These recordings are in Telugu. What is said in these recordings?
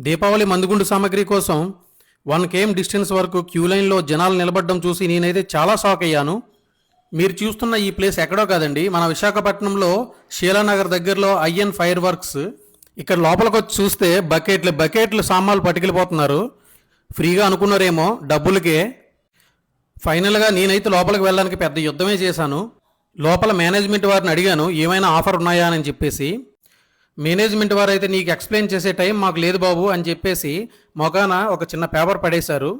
దీపావళి మందుగుండు సామాగ్రి కోసం వన్ కేఎం డిస్టెన్స్ వరకు క్యూ లైన్లో జనాలు నిలబడడం చూసి నేనైతే చాలా షాక్ అయ్యాను. మీరు చూస్తున్న ఈ ప్లేస్ ఎక్కడో కాదండి. మన విశాఖపట్నంలో శీలానగర్ దగ్గరలో ఐఎన్ ఫైర్ వర్క్స్. ఇక్కడ లోపలికి వచ్చి చూస్తే బకెట్లు బకెట్లు సామాన్లు పట్టుకెళ్ళిపోతున్నారు. ఫ్రీగా అనుకున్నారేమో డబ్బులకే. ఫైనల్గా నేనైతే లోపలికి వెళ్ళడానికి పెద్ద యుద్ధమే చేశాను. లోపల మేనేజ్మెంట్ వారిని అడిగాను ఏమైనా ఆఫర్ ఉన్నాయా అని చెప్పేసి. మేనేజ్మెంట్ వారు అయితే నీకు ఎక్స్ప్లెయిన్ చేసే టైం మాకు లేదు బాబు అని చెప్పేసి మొగాన ఒక చిన్న పేపర్ పడేశారు.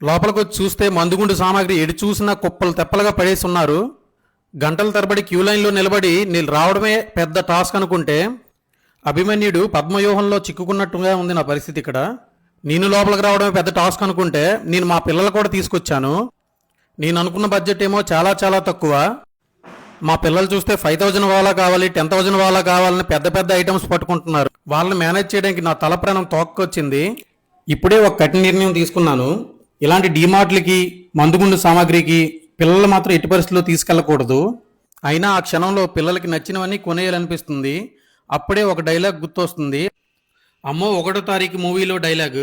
లోపలికి వచ్చి చూస్తే మందుగుండు సామాగ్రి ఎడి చూసినా కుప్పలు తెప్పలుగా పడేసి ఉన్నారు. గంటల తరబడి క్యూ లైన్లో నిలబడి నీళ్ళు రావడమే పెద్ద టాస్క్ అనుకుంటే అభిమన్యుడు పద్మవ్యూహంలో చిక్కుకున్నట్టుగా ఉంది నా పరిస్థితి ఇక్కడ. నేను లోపలికి రావడమే పెద్ద టాస్క్ అనుకుంటే నేను మా పిల్లలు కూడా తీసుకొచ్చాను. నేను అనుకున్న బడ్జెట్ ఏమో చాలా చాలా తక్కువ. మా పిల్లలు చూస్తే ఫైవ్ థౌజండ్ వాళ్ళ కావాలి టెన్ థౌజండ్ వాళ్ళ కావాలని పెద్ద పెద్ద ఐటమ్స్ పట్టుకుంటున్నారు. వాళ్ళని మేనేజ్ చేయడానికి నా తల ప్రాణం తోక్కొచ్చింది. ఇప్పుడే ఒక కఠిన నిర్ణయం తీసుకున్నాను. ఇలాంటి డీమార్ట్లకి మందుగుండు సామాగ్రికి పిల్లలు మాత్రం ఎట్టి పరిస్థితుల్లో తీసుకెళ్ళకూడదు. అయినా ఆ క్షణంలో పిల్లలకి నచ్చినవన్నీ కొనేయాలనిపిస్తుంది. అప్పుడే ఒక డైలాగ్ గుర్తొస్తుంది. అమ్మో ఒకటో తారీఖు మూవీలో డైలాగ్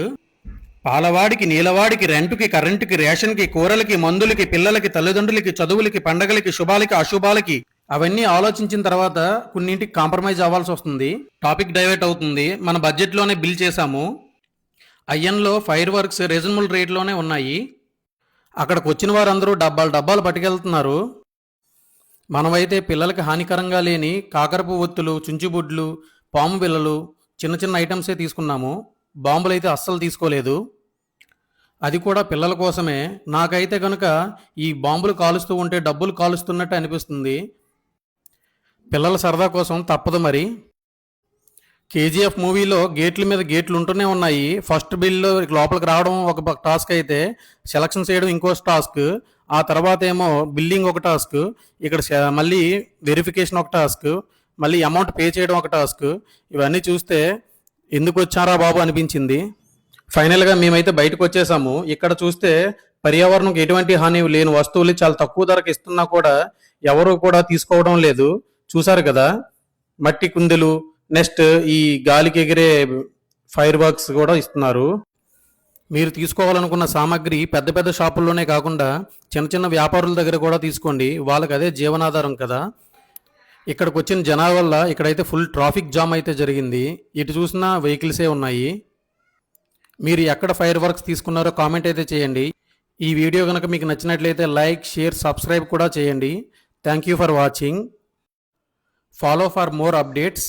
పాలవాడికి నీలవాడికి రెంటుకి కరెంటుకి రేషన్కి కూరలకి మందులకి పిల్లలకి తల్లిదండ్రులకి చదువులకి పండగలకి శుభాలకి అశుభాలకి అవన్నీ ఆలోచించిన తర్వాత కొన్నింటికి కాంప్రమైజ్ అవ్వాల్సి వస్తుంది. టాపిక్ డైవర్ట్ అవుతుంది. మన బడ్జెట్లోనే బిల్ చేశాము. అయ్యన్లో ఫైర్ వర్క్స్ రీజనబుల్ రేట్లోనే ఉన్నాయి. అక్కడికి వచ్చిన వారందరూ డబ్బాలు డబ్బాలు పట్టుకెళ్తున్నారు. మనమైతే పిల్లలకి హానికరంగా లేని కాకరపు ఒత్తులు చుంచుబుడ్లు పాము బిళ్ళలు చిన్న చిన్న ఐటమ్సే తీసుకున్నాము. బాంబులు అయితే అస్సలు తీసుకోలేదు. అది కూడా పిల్లల కోసమే. నాకైతే కనుక ఈ బాంబులు కాలుస్తూ ఉంటే డబ్బులు కాలుస్తున్నట్టు అనిపిస్తుంది. పిల్లల సరదా కోసం తప్పదు మరి. కేజీఎఫ్ మూవీలో గేట్ల మీద గేట్లు ఉంటూనే ఉన్నాయి. ఫస్ట్ బిల్లు లోపలికి రావడం ఒక టాస్క్ అయితే సెలక్షన్ చేయడం ఇంకో టాస్క్ ఆ తర్వాత ఏమో బిల్లింగ్ ఒక టాస్క్ ఇక్కడ మళ్ళీ వెరిఫికేషన్ ఒక టాస్క్ మళ్ళీ అమౌంట్ పే చేయడం ఒక టాస్క్ ఇవన్నీ చూస్తే ఎందుకు వచ్చారా బాబు అనిపించింది. ఫైనల్గా మేమైతే బయటకు వచ్చేసాము ఇక్కడ చూస్తే పర్యావరణంకి ఎటువంటి హాని లేని వస్తువులు చాలా తక్కువ ధరకు ఇస్తున్నా కూడా ఎవరు కూడా తీసుకోవడం లేదు. చూసారు కదా? మట్టి కుందెలు నెక్స్ట్ ఈ గాలికి ఎగిరే ఫైర్ బాక్స్ కూడా ఇస్తున్నారు. మీరు తీసుకోవాలనుకున్న సామాగ్రి పెద్ద పెద్ద షాపుల్లోనే కాకుండా చిన్న చిన్న వ్యాపారుల దగ్గర కూడా తీసుకోండి. వాళ్ళకి అదే జీవనాధారం కదా. ఇక్కడికి వచ్చిన జనాల వల్ల ఇక్కడైతే ఫుల్ ట్రాఫిక్ జామ్ అయితే జరిగింది. ఇటు చూసినా వెహికల్సే ఉన్నాయి. మీరు ఎక్కడ ఫైర్ వర్క్స్ తీసుకున్నారో కామెంట్ అయితే చేయండి. ఈ వీడియో కనుక మీకు నచ్చినట్లయితే లైక్ షేర్ సబ్స్క్రైబ్ కూడా చేయండి. Thank you for watching. Follow for more updates.